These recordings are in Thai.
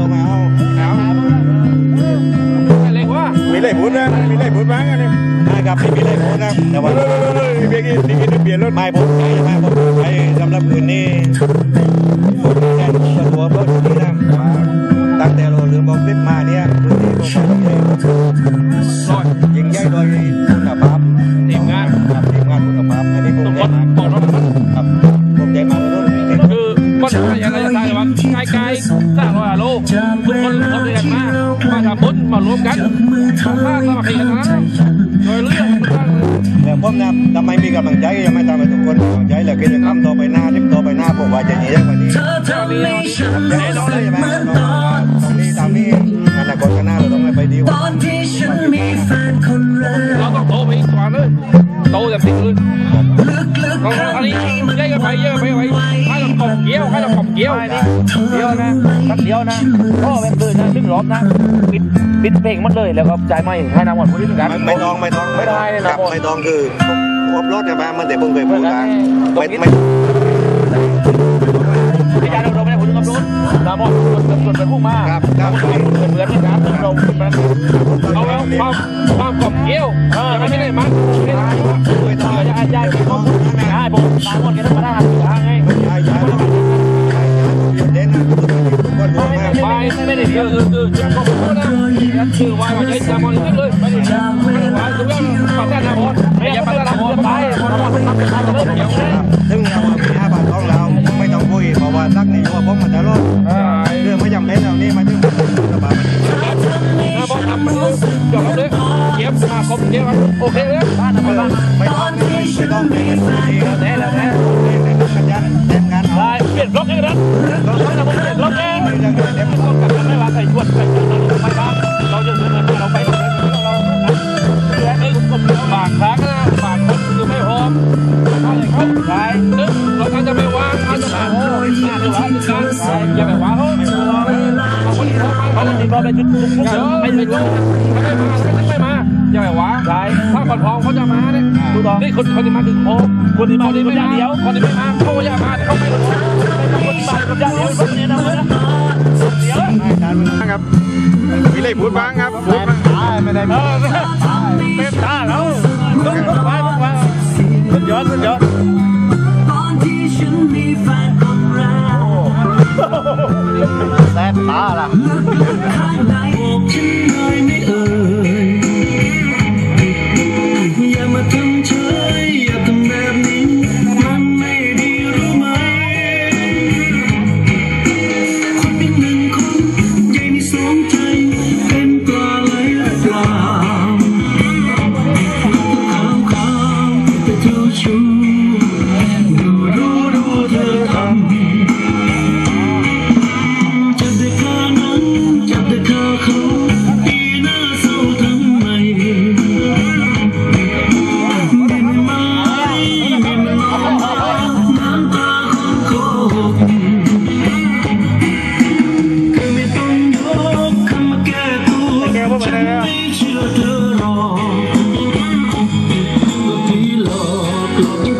ลงมาเอาเอาเล็กว่ามีไรพูดนะมีไรพูดบ้างอันนี้ได้ครับไม่มีไรพูดนะแต่ว่าเบียกินมีกินเบียร์รถไม่ผมใช้ไม่ผมใช้สำหรับคืนนี้ผมแค่ตัวรถนี่นะตั้งแต่เราลืมบอกซิปมาเนี่ยคืนนี้ผมไปยิงใหญ่โดยคุณภาพทีมงานครับทีมงานคุณภาพอันนี้ผมทุกใจมากบอกรถมันครับผมใจมาก นี่คือก็ทำอย่างไรจะสร้างว่าไกลๆสร้างร้อยโลทุกคนรวมกันมามาทำบุญมารวมกันสร้างสามัคคีกันนะโดยเรื่องแต่ผมนะทำไมมีกำลังใจยังไม่ทำให้ทุกคนกำลังใจแล้วกิจกรรมต่อไปหน้าทิปต่อไปหน้าผมว่าจะเยอะกว่านี้เจ้านี้แน่นอนเลยใช่ไหมตรงนี้ตามนี้อนาคตข้างหน้าเราต้องไปดีกว่า ต้องอันนี้ใหญ่กันไปเยอะไปไปให้เรากบเกี้ยวให้เรากบเกี้ยวเดียวนะสักเดียวนะพ่อเป็นตื่นนะซึ่งรอบนะปิดปิดเพลงหมันเลยแล้วก็จ่ายไม่ให้นางหมดผู้ที่กันไม่ไม่ต้องไม่ต้องไม่ได้เลยคนะรับไม่ต้องคือครบรถใช่ไหมมันแต่เพิ่งเคยพูดกันไม่ไม่ไม่ได้เราไม่ได้พูดถึงกับรุ่นะบอลส่วนเป็นผู้มาครับครับเหมือนเหมือนกันเราเป็นเอาแล้วความความกบเกี้ยวจะไม่ได้มัน ได้ผ ก็บมาครบเก็บโอเคเลยบ้านธรรมดาไม่ต้องไม่ต้องเป็นทีแล้วแน่แล้วแน่กันยันเต็มงานได้เปลี่ยนล็อกเองนะเราจะเปลี่ยนล็อกเองเรื่องเต็มต้องกลับกันไม่ว่าใครชวนใครชวนเราไปบ้างเราจะเดินเราไปเราเราเราไอ้กบบาทครั้งนะบาทคนคือไม่พร้อมอะไรเขาขายนึกเราอาจจะไม่วางอาจจะหาโอ้ยน่าจะวางกันอย่าไปวางเขาเอาคนที่เขาเขาจะติดบอเป็นจุดจุดไม่ไม่ถึงไม่มาไม่มา อย่าไปวางถ้าก่อนทองเขาจะมาเนี่ยนี่คนคนที่มาถึงโอ้คนที่คมานที่ที่ไม่ไม่มาเดีเดียยววคนที่ไม่มาเขาอย่ามาเขาไม่รู้คนที่มาคนเดียวคนนี้นะคนนี้เดียวครับมีไรพูดบ้างครับพูดบ้างไม่ได้เออเป็นตาแล้วต้องไปต้องไปสุดยอดสุดยอดแซ่บตาล่ะ อ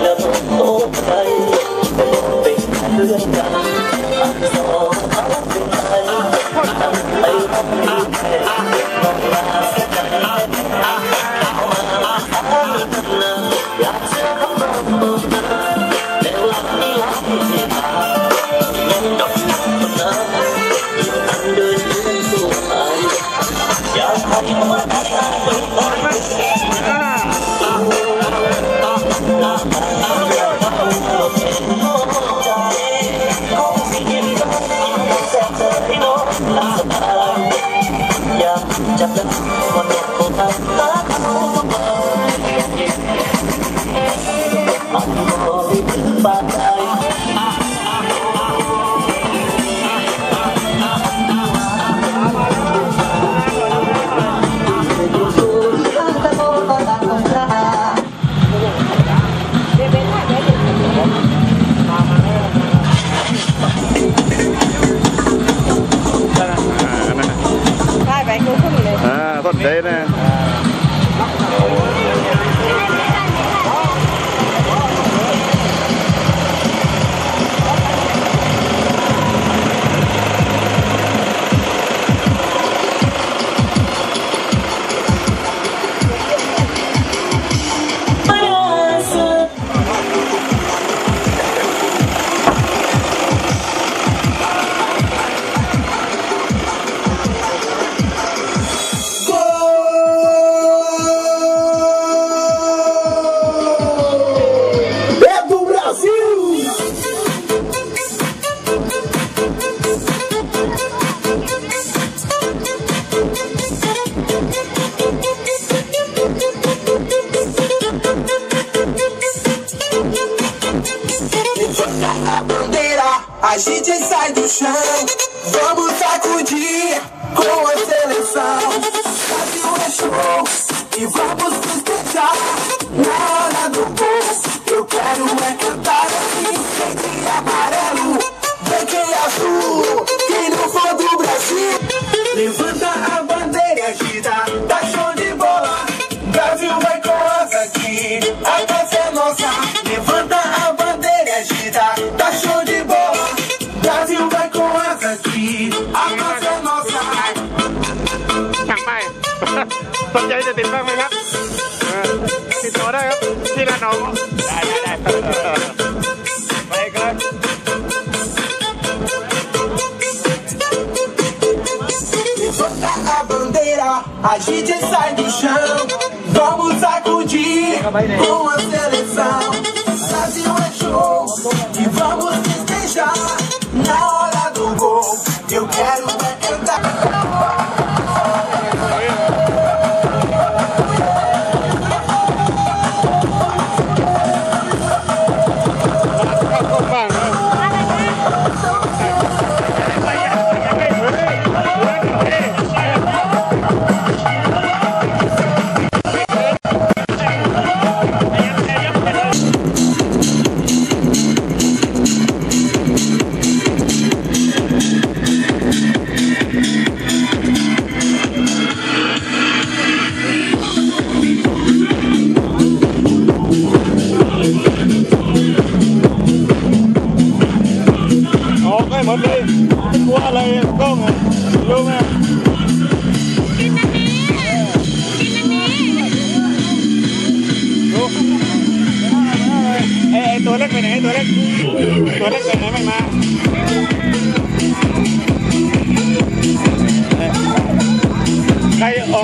the Levanta a bandeira, a gente sai do chão. Vamos acudir com a seleção.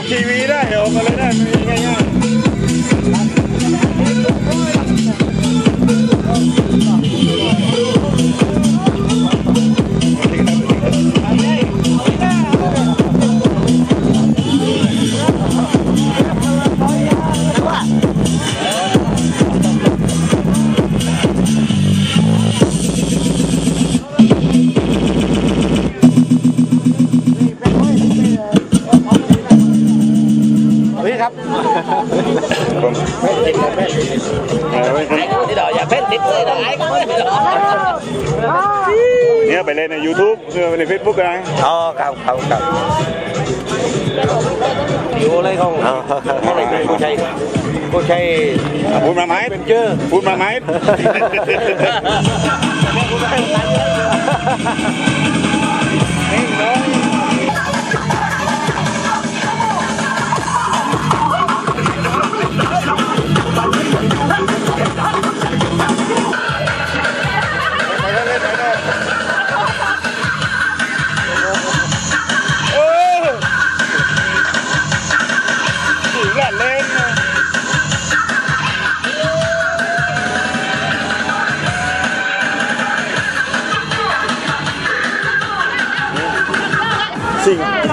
TV Đi đòi giả phép tiếp đi đó ai cũng đi đòi. Nhớ phải lên YouTube, lên Facebook ai? Ờ, không, không, không. Vô lấy không? Ờ. Cô Chay. Cô Chay. Phun ra máy. Chưa? Phun ra máy. 这个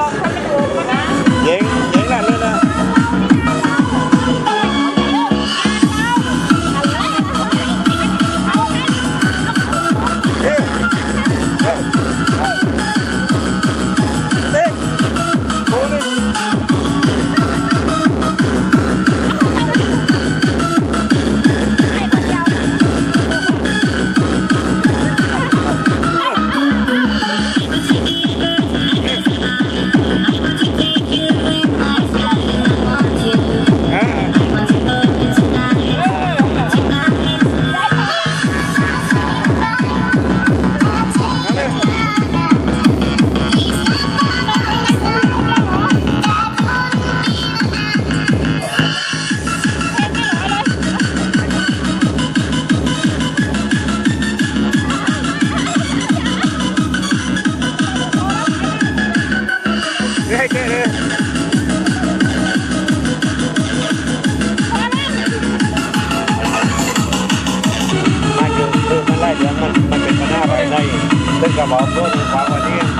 Jamal, todo o ali.